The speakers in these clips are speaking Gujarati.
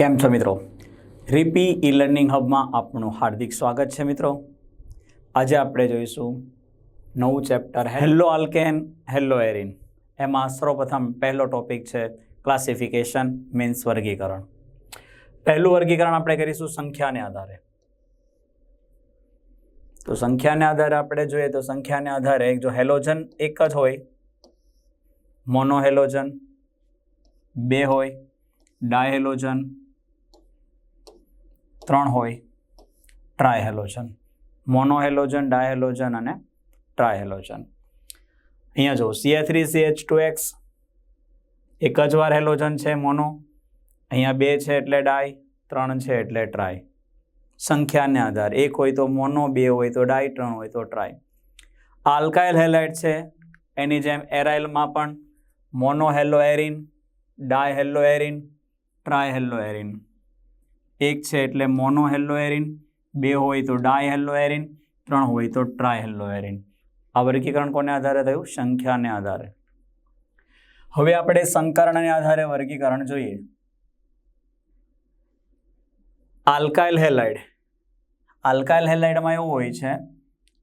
કેમ છો મિત્રો? રીપી ઈ લર્નિંગ હબમાં આપનું હાર્દિક સ્વાગત છે મિત્રો. આજે આપણે જોઈશું નવું chapter haloalkane haloarene. એમાં સર્વપ્રથમ પહેલો ટોપિક છે ક્લાસિફિકેશન મીન્સ વર્ગીકરણ. પહેલું વર્ગીકરણ આપણે કરીશું સંખ્યાને આધારે. તો સંખ્યાને આધારે આપણે જોઈએ તો સંખ્યાને આધારે જો હેલોજન એક જ હોય મોનો હેલોજન બે હોય ડાયહેલોજન ત્રણ હોય. ટ્રાયહેલોજન મોનોહેલોજન ડાયહેલોજન અને ટ્રાયહેલોજન અહીંયા જો CA three C H two X એક જ વાર હેલોજન છે મોનો અહીંયા બે છે એટલે ડાય ત્રણ છે એટલે ટ્રાય સંખ્યાને આધારે, એક હોય તો મોનો બે હોય તો ડાય ત્રણ હોય તો ટ્રાય આલ્કાઇલ હેલાઇટ છે, એની જેમ એરાઇલમાં પણ mono hello arene dihaloarene trihaloarene એક છે એટલે મોનો હેલો એરિન બે હોય તો ડાય હેલો એરિન ત્રણ હોય તો ટ્રાય હેલો એરિન આ વર્ગીકરણ કોને આધારે થયું? સંખ્યાને આધારે. હવે આપણે સંકરણને આધારે વર્ગીકરણ જોઈએ. આલ્કાઇલ હેલાઇડ આલ્કાઇલ હેલાઇડમાં એવું હોય છે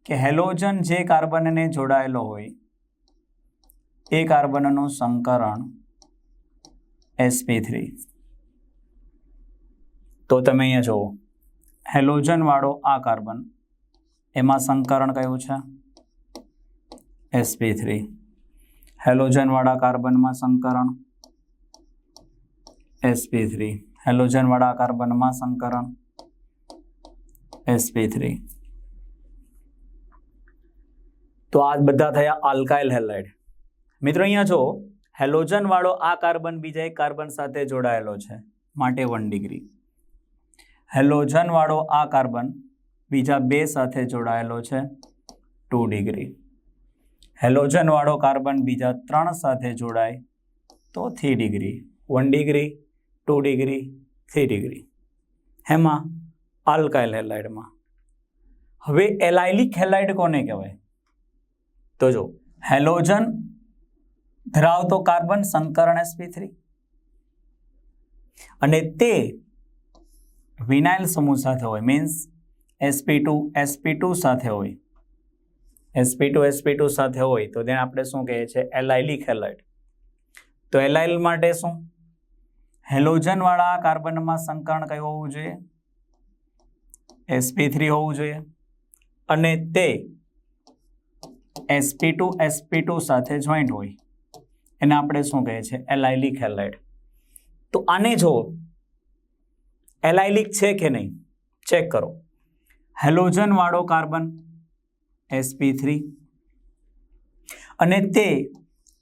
કે હેલોજન જે કાર્બનને જોડાયેલો હોય, એ કાર્બનનું સંકરણ એસપી થ્રી તો તમે અહીંયા જુઓ. હેલોજનવાળો આ કાર્બન, એમાં સંકરણ કયું છે? એસપી થ્રી હેલોજનવાળા કાર્બનમાં સંકરણ? એસપી થ્રી હેલોજનવાળા કાર્બનમાં સંકરણ? એસપી થ્રી તો આ બધા થયા આલ્કાઇલ હેલાઇડ મિત્રો અહીંયા જો હેલોજનવાળો આ કાર્બન બીજા એક કાર્બન સાથે જોડાયેલો છે, માટે વન ડિગ્રી હેલોજનવાળો આ કાર્બન બીજા બે સાથે જોડાયેલો છે, ટુ ડિગ્રી. હેલોજનવાળો કાર્બન બીજા ત્રણ સાથે જોડાય તો three degree, one degree, two degree, three degree. હેમાં, alkyl હેલાઇડમાં. હવે એલાઇલિક હેલાઇડ કોને કહેવાય? તો જો હેલોજન ધરાવતો કાર્બન સંકરણ એસપી થ્રી. અને તે વિનાઇલ સમૂહ સાથે હોય. Means SP two SP two સાથે હોય. એસપી ટુ એસપી ટુ સાથે હોય તો તેને આપણે શું કહીએ છીએ? એલાઇલિક હેલાઇડ તો એલાઇલ માટે શું? હેલોજનવાળા કાર્બનમાં સંકરણ કયું હોવું જોઈએ? એસપી થ્રી હોવું જોઈએ. અને તે એસપી ટુ એસપી ટુ સાથે જોઈન્ટ હોય. એને આપણે શું કહીએ છીએ? એલાઇલિક હેલાઇડ તો આને જો એલાઇલિક છે કે નહીં? ચેક કરો. હેલોજન વાળો કાર્બન એસપી થ્રી અને તે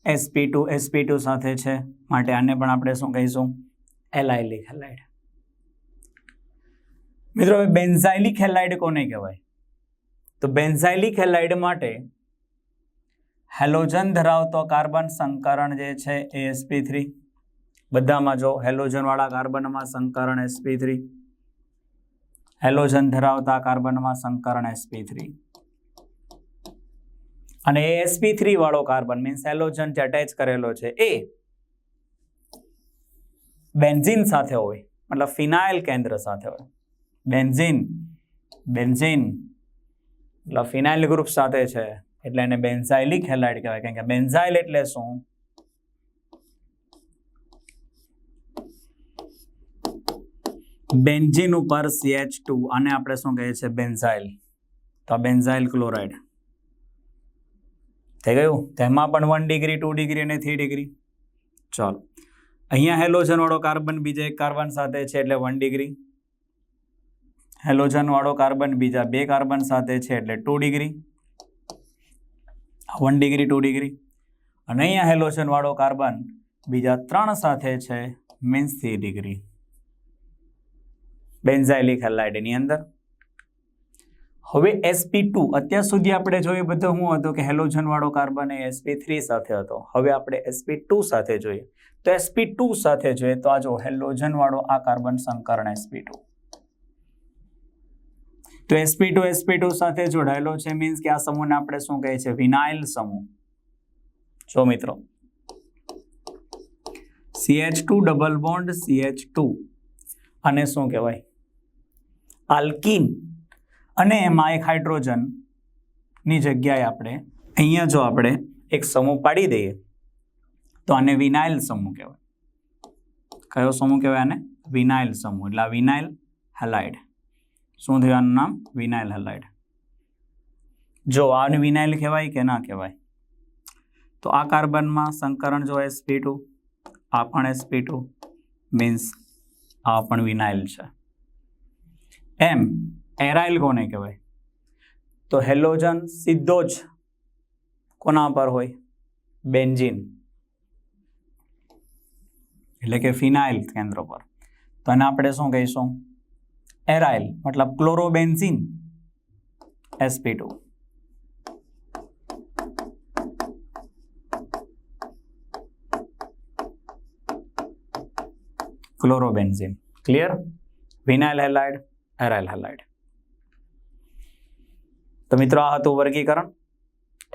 એસપી ટુ એસપી ટુ સાથે છે. માટે આને પણ આપણે શું કહીશું? એલાઇલિક હેલાઇડ મિત્રો, હવે બેન્ઝાઇલિક હેલાઇડ કોને કહેવાય? તો બેન્ઝાઇલિક હેલાઇડ માટે હેલોજન ધરાવતો કાર્બન સંકરણ જે છે એ એસપી થ્રી બધામાં જો હેલોજનવાળા કાર્બનમાં સંકરણ એસપી થ્રી હેલોજન ધરાવતા કાર્બનમાં સંકરણ એસપી થ્રી અને એ એસપી થ્રી વાળો કાર્બન મીન્સ હેલોજન જે અટેચ કરેલો છે એ બેન્ઝિન સાથે હોય, મતલબ ફિનાઇલ કેન્દ્ર સાથે હોય. બેન્ઝિન બેન્ઝિન એટલે ફિનાઇલ ગ્રુપ સાથે છે, એટલે એને બેન્ઝાઇલિક હેલાઇડ કહેવાય. કારણ કે બેન્ઝાઇલ એટલે શું? બેન્ઝિન ઉપર સીએચ ટુ અને આપણે શું કહીએ છીએ? બેન્ઝાઇલ. તો બેન્ઝાઇલ ક્લોરાઇડ. થઈ ગયું? તેમાં પણ વન ડિગ્રી ટુ ડિગ્રી અને થ્રી ડિગ્રી ચાલો. અહીંયા હેલોજન વાળો કાર્બન બીજા એક કાર્બન સાથે છે એટલે વન ડિગ્રી હેલોજન વાળો કાર્બન બીજા બે કાર્બન સાથે છે એટલે two degree one degree two degree અને અહીંયા હેલોજન વાળો કાર્બન બીજા ત્રણ સાથે છે મીન્સ થ્રી ડિગ્રી બેન્ઝાઇલિક હેલાઇડની અંદર. હવે એસપી ટુ અત્યાર સુધી આપણે જોઈએ બધો શું હતું કે હેલોજન વાળો કાર્બન એ એસપી થ્રી સાથે હતો. હવે આપણે એસપી ટુ સાથે જોઈએ. તો એસપી ટુ સાથે જોઈએ તો આ જો હેલોજન વાળો આ કાર્બન સંકરણ એસપી ટુ તો એસપી ટુ એસપી ટુ સાથે જોડાયેલો છે મીન્સ કે આ સમૂહને આપણે શું કહે છે? વિનાઇલ સમૂહ. જો મિત્રો. CH two double bond CH two અને શું કહેવાય? આલ્કીન અને એમાં એક હાઇડ્રોજનની જગ્યાએ આપણે અહીંયા જો આપણે એક સમૂહ પાડી દઈએ, તો આને વિનાઇલ સમૂહ કહેવાય. કયો સમૂહ કહેવાય આને? વિનાઇલ સમૂહ. એટલે આ વિનાઇલ હેલાઇડ. શું થયું આનું નામ? Vinyl halide. જો આને વિનાઇલ કહેવાય કે ના કહેવાય? તો આ કાર્બનમાં સંકરણ જો એસપી ટુ, આ પણ એસપી ટુ, મીન્સ આ પણ વિનાઇલ છે. એમ એરાઇલ કોને કહેવાય તો હેલોજન સીધો જ કોના પર હોય બેન્ઝીન એટલે કે ફિનાઇલ કેન્દ્ર પર તો એને આપણે શું કહીશું એરાઇલ મતલબ chlorobenzene sp2 two chlorobenzene clear vinyl halide aryl halide તો મિત્રો આ હતું વર્ગીકરણ.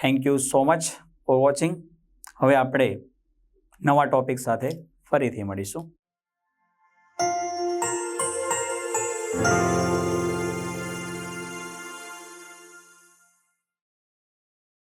Thank you so much for watching હવે આપણે નવા ટોપિક સાથે ફરીથી મળીશું.